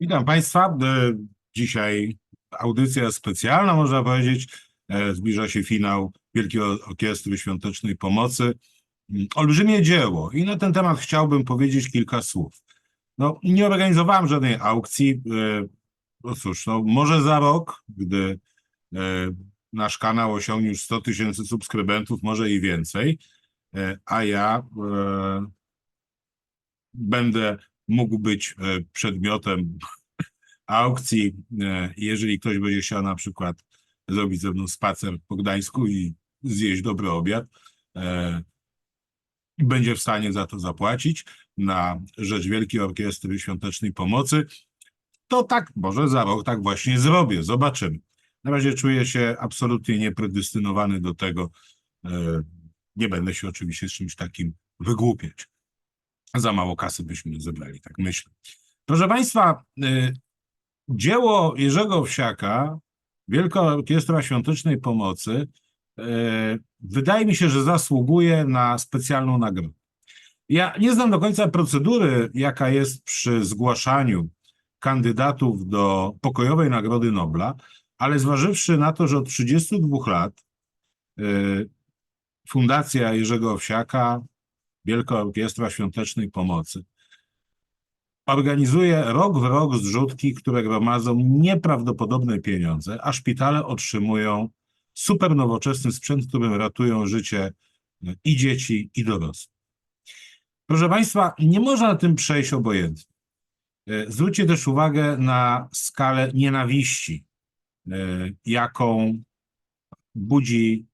Witam Państwa. E, Dzisiaj audycja specjalna, można powiedzieć. E, Zbliża się finał Wielkiej Orkiestry Świątecznej Pomocy. Mm, Olbrzymie dzieło i na ten temat chciałbym powiedzieć kilka słów. No, nie organizowałem żadnej aukcji. E, No cóż, no, może za rok, gdy nasz kanał osiągnie już 100 tysięcy subskrybentów, może i więcej, a ja będę mógł być e, przedmiotem aukcji. e, Jeżeli ktoś będzie chciał na przykład zrobić ze mną spacer po Gdańsku i zjeść dobry obiad, e, będzie w stanie za to zapłacić na rzecz Wielkiej Orkiestry Świątecznej Pomocy, to tak, może za rok tak właśnie zrobię. Zobaczymy. Na razie czuję się absolutnie niepredestynowany do tego. Nie będę się oczywiście z czymś takim wygłupiać. Za mało kasy byśmy zebrali, tak myślę. Proszę Państwa, y, dzieło Jerzego Wsiaka, Wielka Orkiestra Świątecznej Pomocy, y, wydaje mi się, że zasługuje na specjalną nagrodę. Ja nie znam do końca procedury, jaka jest przy zgłaszaniu kandydatów do pokojowej Nagrody Nobla, ale zważywszy na to, że od 32 lat y, Fundacja Jerzego Owsiaka, Wielka Orkiestra Świątecznej Pomocy, organizuje rok w rok zrzutki, które gromadzą nieprawdopodobne pieniądze, a szpitale otrzymują super nowoczesny sprzęt, którym ratują życie i dzieci, i dorosłych. Proszę Państwa, nie można na tym przejść obojętnie. E, Zwróćcie też uwagę na skalę nienawiści, e, jaką budzi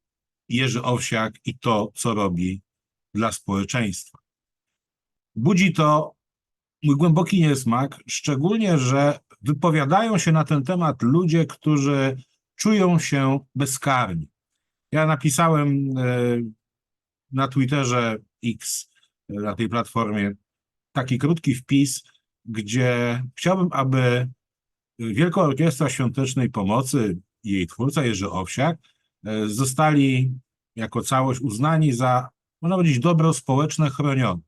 Jerzy Owsiak i to, co robi dla społeczeństwa. Budzi to mój głęboki niesmak, szczególnie, że wypowiadają się na ten temat ludzie, którzy czują się bezkarni. Ja napisałem e, na Twitterze X, e, na tej platformie, taki krótki wpis, gdzie chciałbym, aby Wielka Orkiestra Świątecznej Pomocy i jej twórca Jerzy Owsiak e, zostali jako całość uznani za, można powiedzieć, dobro społeczne chronione.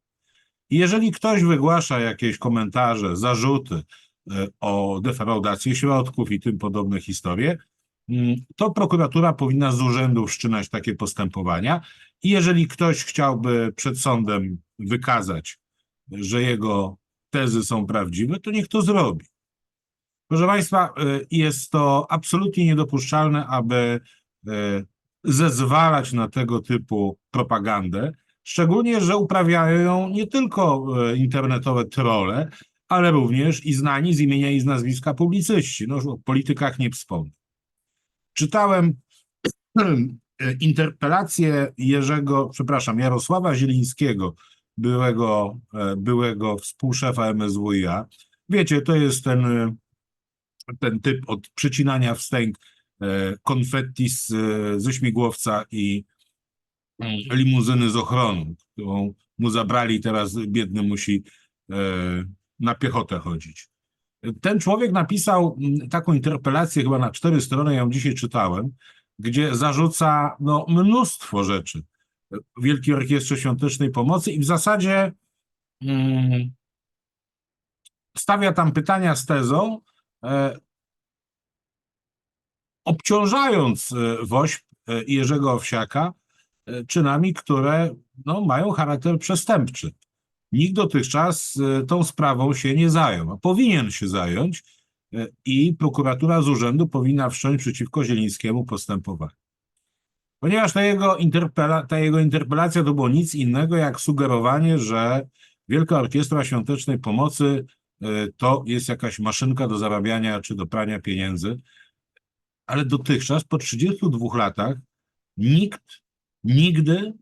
I jeżeli ktoś wygłasza jakieś komentarze, zarzuty e, o defraudację środków i tym podobne historie, mm, to prokuratura powinna z urzędu wszczynać takie postępowania. I jeżeli ktoś chciałby przed sądem wykazać, że jego tezy są prawdziwe, to niech to zrobi. Proszę Państwa, y, jest to absolutnie niedopuszczalne, aby y, zezwalać na tego typu propagandę, szczególnie, że uprawiają ją nie tylko y, internetowe trole, ale również i znani z imienia i z nazwiska publicyści. No, o politykach nie wspomnę. Czytałem interpelację Jerzego, przepraszam, Jarosława Zielińskiego, byłego, e, byłego współszefa MSWiA. Wiecie, to jest ten, e, ten typ od przycinania wstęg e, konfetti z, ze śmigłowca i mm, limuzyny z ochroną, którą mu zabrali, teraz biedny musi na piechotę chodzić. Ten człowiek napisał taką interpelację chyba na cztery strony, ja ją dzisiaj czytałem, gdzie zarzuca no, mnóstwo rzeczy Wielkiej Orkiestrze Świątecznej Pomocy i w zasadzie mm, stawia tam pytania z tezą, e, obciążając e, WOŚP e, i Jerzego Owsiaka e, czynami, które no, mają charakter przestępczy. Nikt dotychczas tą sprawą się nie zajął, a powinien się zająć i prokuratura z urzędu powinna wszcząć przeciwko Zielińskiemu postępowanie. Ponieważ ta jego, ta jego interpelacja to było nic innego jak sugerowanie, że Wielka Orkiestra Świątecznej Pomocy to jest jakaś maszynka do zarabiania czy do prania pieniędzy. Ale dotychczas, po 32 latach, nikt nigdy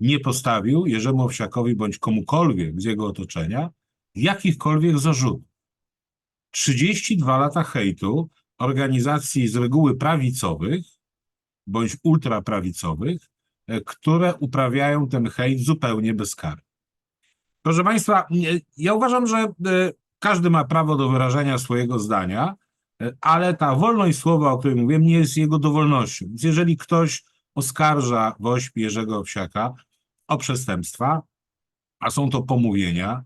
nie postawił Jerzemu Owsiakowi bądź komukolwiek z jego otoczenia jakichkolwiek zarzutów. 32 lata hejtu organizacji z reguły prawicowych, bądź ultraprawicowych, e, które uprawiają ten hejt zupełnie bezkarnie. Proszę Państwa, nie- ja uważam, że e, każdy ma prawo do wyrażania swojego zdania, e, ale ta wolność słowa, o której mówiłem, nie jest jego dowolnością. Więc jeżeli ktoś oskarża WOŚP Jerzego Owsiaka o przestępstwa, a są to pomówienia,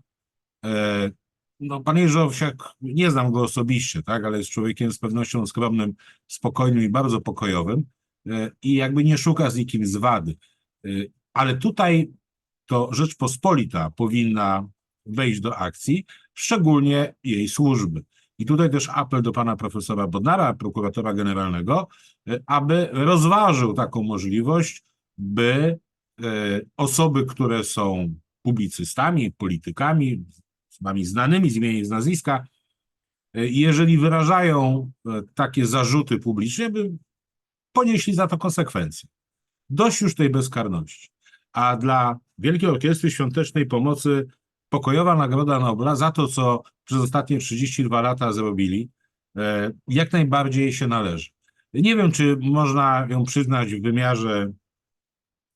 e, no, pan Jerzy Owsiak, nie znam go osobiście, tak, ale jest człowiekiem z pewnością skromnym, spokojnym i bardzo pokojowym e, i jakby nie szuka z nikim zwady. E, Ale tutaj to Rzeczpospolita powinna wejść do akcji, szczególnie jej służby. I tutaj też apel do pana profesora Bodnara, prokuratora generalnego, e, aby rozważył taką możliwość, by e, osoby, które są publicystami, politykami, znanymi z imienia i z nazwiska, e, jeżeli wyrażają takie zarzuty publicznie, by ponieśli za to konsekwencje. Dość już tej bezkarności. A dla Wielkiej Orkiestry Świątecznej Pomocy pokojowa Nagroda Nobla za to, co przez ostatnie 32 lata zrobili, e, jak najbardziej się należy. Nie wiem, czy można ją przyznać w wymiarze,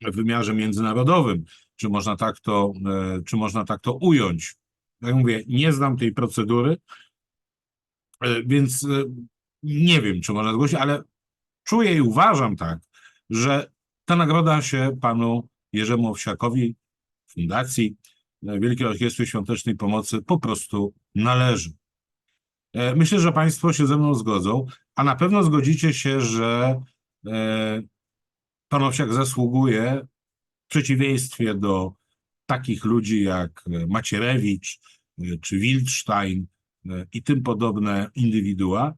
w wymiarze międzynarodowym, czy można tak to, e, czy można tak to ująć. Jak mówię, nie znam tej procedury, e, więc nie wiem, czy można zgłosić, ale czuję i uważam tak, że ta nagroda się panu Jerzemu Owsiakowi, Fundacji Wielkiej Orkiestry Świątecznej Pomocy po prostu należy. E, Myślę, że Państwo się ze mną zgodzą, a na pewno zgodzicie się, że e, pan Owsiak zasługuje w przeciwieństwie do takich ludzi jak e, Macierewicz e, czy Wildstein e, i tym podobne indywidua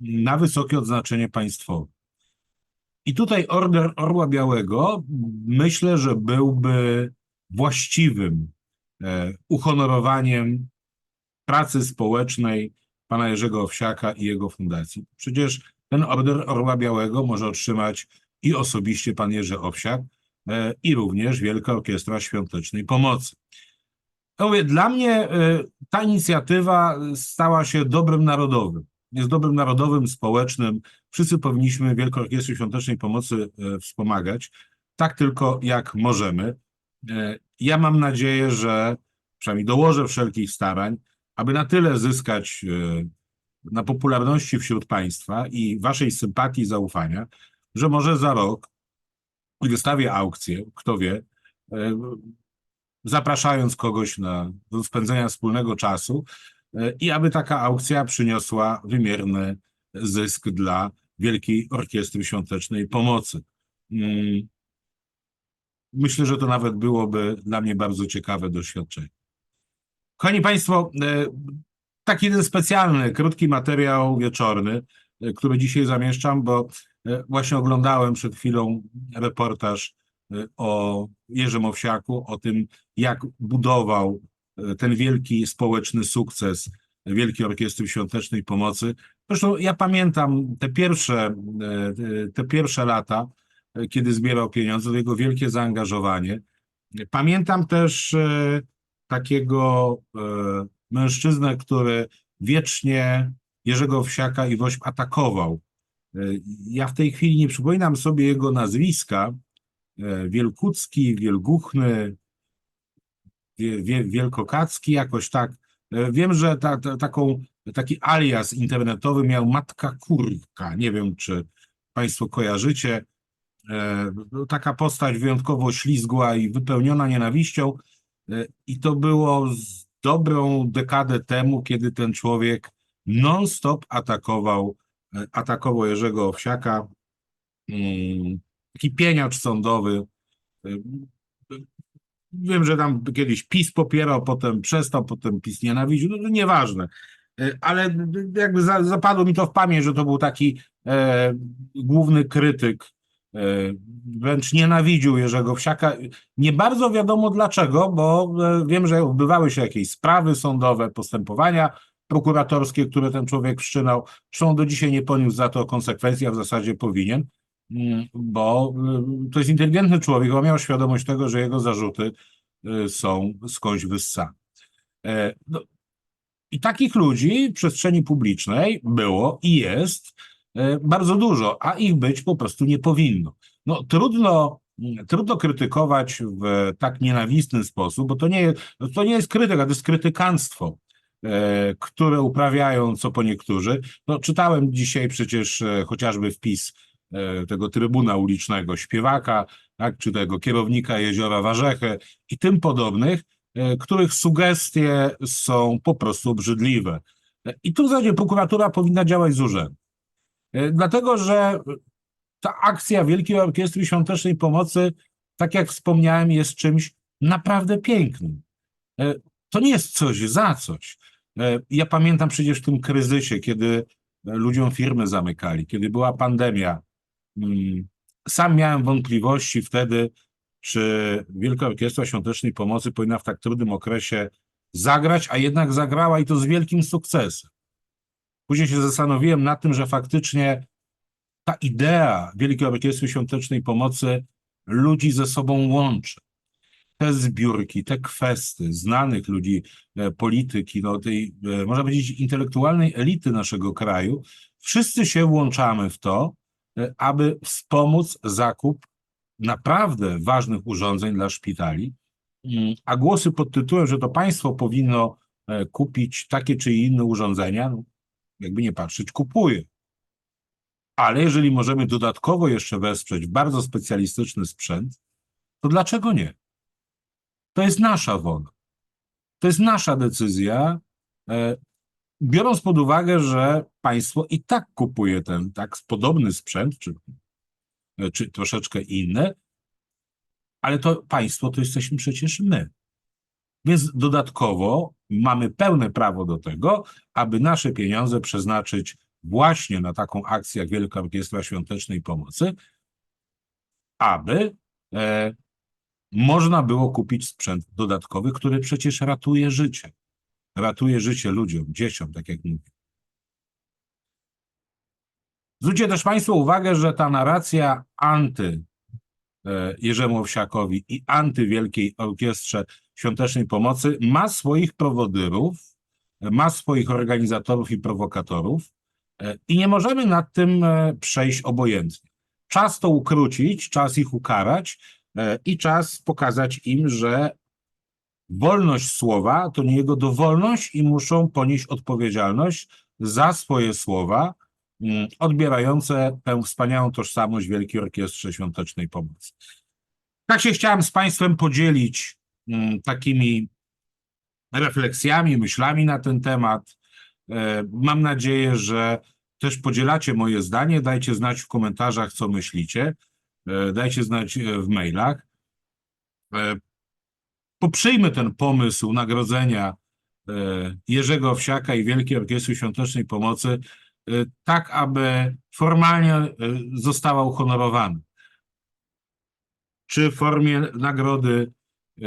na wysokie odznaczenie państwowe. I tutaj Order Orła Białego myślę, że byłby właściwym e, uhonorowaniem pracy społecznej pana Jerzego Owsiaka i jego fundacji. Przecież ten Order Orła Białego może otrzymać i osobiście pan Jerzy Owsiak, e, i również Wielka Orkiestra Świątecznej Pomocy. Dla mnie e, ta inicjatywa stała się dobrem narodowym. Jest dobrem narodowym, społecznym. Wszyscy powinniśmy Wielką Orkiestrę Świątecznej Pomocy e, wspomagać, tak tylko jak możemy. E, Ja mam nadzieję, że przynajmniej dołożę wszelkich starań, aby na tyle zyskać e, na popularności wśród państwa i waszej sympatii i zaufania, że może za rok wystawię aukcję, kto wie, e, zapraszając kogoś na, do spędzenia wspólnego czasu i aby taka aukcja przyniosła wymierny zysk dla Wielkiej Orkiestry Świątecznej Pomocy. Myślę, że to nawet byłoby dla mnie bardzo ciekawe doświadczenie. Kochani Państwo, e, taki jeden specjalny, krótki materiał wieczorny, e, który dzisiaj zamieszczam, bo e, właśnie oglądałem przed chwilą reportaż o Jerzym Owsiaku, o tym, jak budował ten wielki społeczny sukces Wielkiej Orkiestry Świątecznej Pomocy. Zresztą ja pamiętam te pierwsze, te pierwsze lata, kiedy zbierał pieniądze, to jego wielkie zaangażowanie. Pamiętam też e, takiego e, mężczyznę, który wiecznie Jerzego Owsiaka i Wośp atakował. E, Ja w tej chwili nie przypominam sobie jego nazwiska. E, Wielkucki, Wielguchny, Wie- Wie- Wielkokacki, jakoś tak. E, Wiem, że ta, ta, taką, taki alias internetowy miał Matka Kurka. Nie wiem, czy Państwo kojarzycie. E, no, Taka postać wyjątkowo ślizgła i wypełniona nienawiścią. E, I to było z dobrą dekadę temu, kiedy ten człowiek non-stop atakował, e, atakował Jerzego Owsiaka. Mm, Taki pieniacz sądowy. Wiem, że tam kiedyś PiS popierał, potem przestał, potem PiS nienawidził, no to nieważne. Ale jakby za, zapadło mi to w pamięć, że to był taki e, główny krytyk, wręcz nienawidził Jerzego Wsiaka. Nie bardzo wiadomo dlaczego, bo e, wiem, że odbywały się jakieś sprawy sądowe, postępowania prokuratorskie, które ten człowiek wszczynał. Zresztą do dzisiaj nie poniósł za to konsekwencji, a w zasadzie powinien, mm, bo y, to jest inteligentny człowiek, bo miał świadomość tego, że jego zarzuty są skądś wyssane. E, no, I takich ludzi w przestrzeni publicznej było i jest e, bardzo dużo, a ich być po prostu nie powinno. No, trudno, trudno krytykować w tak nienawistny sposób, bo to nie, to nie jest krytyka, to jest krytykanstwo, e, które uprawiają co po niektórzy. No, czytałem dzisiaj przecież e, chociażby wpis e, tego trybuna ulicznego, śpiewaka, tak, czy tego kierownika Jeziora Warzechy i tym podobnych, e, których sugestie są po prostu obrzydliwe. E, I tu w zasadzie prokuratura powinna działać z urzędu. E, Dlatego, że ta akcja Wielkiej Orkiestry Świątecznej Pomocy, tak jak wspomniałem, jest czymś naprawdę pięknym. E, To nie jest coś za coś. E, Ja pamiętam przecież w tym kryzysie, kiedy ludziom firmy zamykali, kiedy była pandemia. mm, Sam miałem wątpliwości wtedy, czy Wielka Orkiestra Świątecznej Pomocy powinna w tak trudnym okresie zagrać, a jednak zagrała i to z wielkim sukcesem. Później się zastanowiłem nad tym, że faktycznie ta idea Wielkiej Orkiestry Świątecznej Pomocy ludzi ze sobą łączy. Te zbiórki, te kwestie znanych ludzi, e, polityki, no tej, e, można powiedzieć, intelektualnej elity naszego kraju, wszyscy się włączamy w to, e, aby wspomóc zakup naprawdę ważnych urządzeń dla szpitali, Mm, a głosy pod tytułem, że to państwo powinno kupić takie czy inne urządzenia, no, jakby nie patrzeć, kupuje. Ale jeżeli możemy dodatkowo jeszcze wesprzeć bardzo specjalistyczny sprzęt, to dlaczego nie? To jest nasza wola. To jest nasza decyzja, e, biorąc pod uwagę, że państwo i tak kupuje ten tak podobny sprzęt, czy, e, czy troszeczkę inny, ale to państwo to jesteśmy przecież my. Więc dodatkowo mamy pełne prawo do tego, aby nasze pieniądze przeznaczyć właśnie na taką akcję jak Wielka Orkiestra Świątecznej Pomocy, aby e, można było kupić sprzęt dodatkowy, który przecież ratuje życie. Ratuje życie ludziom, dzieciom, tak jak mówię. Zwróćcie też Państwo uwagę, że ta narracja anty Jerzemu Owsiakowi i anty Wielkiej Orkiestrze Świątecznej Pomocy ma swoich prowodyrów, e, ma swoich organizatorów i prowokatorów e, i nie możemy nad tym e, przejść obojętnie. Czas to ukrócić, czas ich ukarać e, i czas pokazać im, że wolność słowa to nie jego dowolność i muszą ponieść odpowiedzialność za swoje słowa, odbierające tę wspaniałą tożsamość Wielkiej Orkiestrze Świątecznej Pomocy. Tak się chciałem z Państwem podzielić mm, takimi refleksjami, myślami na ten temat. E, Mam nadzieję, że też podzielacie moje zdanie. Dajcie znać w komentarzach, co myślicie. E, Dajcie znać e, w mailach. Poprzyjmy ten pomysł nagrodzenia Jerzego Owsiaka i Wielkiej Orkiestry Świątecznej Pomocy tak, aby formalnie e, została uhonorowana. Czy w formie nagrody e,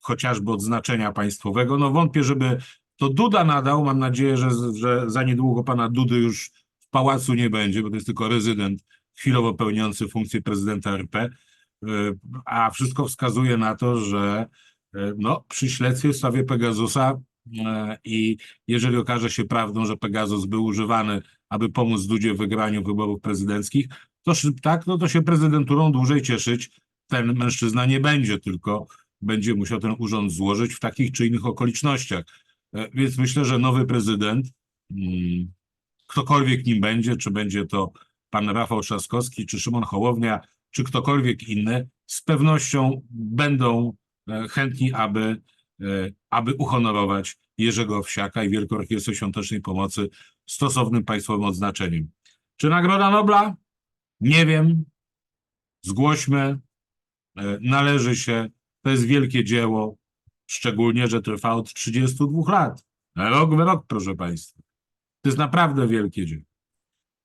chociażby odznaczenia państwowego? No wątpię, żeby to Duda nadał. Mam nadzieję, że, że za niedługo pana Dudy już w pałacu nie będzie, bo to jest tylko rezydent chwilowo pełniący funkcję prezydenta RP. A wszystko wskazuje na to, że no, przy śledztwie w sprawie Pegasusa i jeżeli okaże się prawdą, że Pegasus był używany, aby pomóc Dudzie w wygraniu wyborów prezydenckich, to tak, no to się prezydenturą dłużej cieszyć ten mężczyzna nie będzie, tylko będzie musiał ten urząd złożyć w takich czy innych okolicznościach. E, Więc myślę, że nowy prezydent, mm, ktokolwiek nim będzie, czy będzie to pan Rafał Trzaskowski, czy Szymon Hołownia, czy ktokolwiek inny, z pewnością będą e, chętni, aby, e, aby uhonorować Jerzego Owsiaka i Wielką Orkiestrę Świątecznej Pomocy stosownym państwowym odznaczeniem. Czy Nagroda Nobla? Nie wiem. Zgłośmy. E, Należy się. To jest wielkie dzieło, szczególnie, że trwa od 32 lat. Rok w rok, proszę Państwa. To jest naprawdę wielkie dzieło.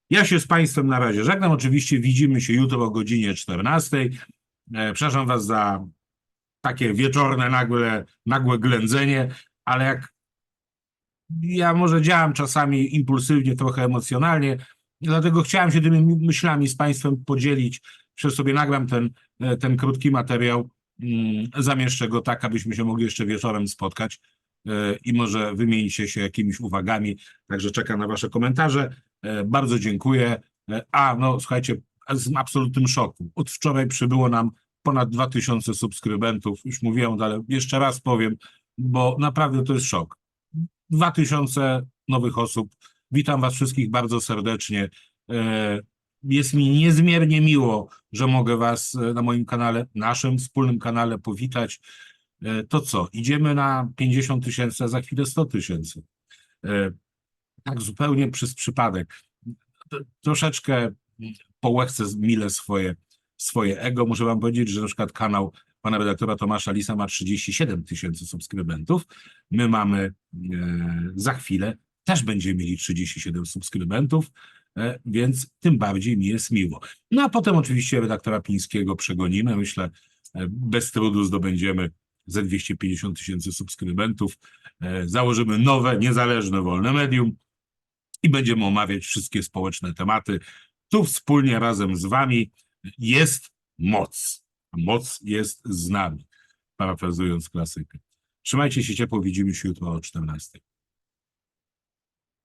Ja się z Państwem na razie żegnam. Oczywiście widzimy się jutro o godzinie 14. E, Przepraszam Was za takie wieczorne, nagłe, nagłe ględzenie, ale jak ja może działam czasami impulsywnie, trochę emocjonalnie, dlatego chciałem się tymi myślami z Państwem podzielić. Przez sobie nagram ten, e, ten krótki materiał, mm, zamieszczę go tak, abyśmy się mogli jeszcze wieczorem spotkać e, i może wymienić się, jakimiś uwagami. Także czekam na Wasze komentarze. E, Bardzo dziękuję. A, no słuchajcie, w absolutnym szoku. Od wczoraj przybyło nam ponad 2000 subskrybentów. Już mówiłem, ale jeszcze raz powiem, bo naprawdę to jest szok. 2000 nowych osób. Witam Was wszystkich bardzo serdecznie. E, Jest mi niezmiernie miło, że mogę Was e, na moim kanale, naszym wspólnym kanale powitać. e, to co? Idziemy na 50 tysięcy, a za chwilę 100 tysięcy. Tak zupełnie przez przypadek. Troszeczkę po łechce mile swoje, swoje ego. Muszę wam powiedzieć, że na przykład kanał pana redaktora Tomasza Lisa ma 37 tysięcy subskrybentów. My mamy e, za chwilę, też będziemy mieli 37 subskrybentów, e, więc tym bardziej mi jest miło. No a potem oczywiście redaktora Pińskiego przegonimy. Myślę, e, bez trudu zdobędziemy ze 250 tysięcy subskrybentów. E, założymy nowe, niezależne, wolne medium i będziemy omawiać wszystkie społeczne tematy. Tu wspólnie razem z wami jest moc. Moc jest z nami, parafrazując klasykę. Trzymajcie się ciepło, widzimy się jutro o 14.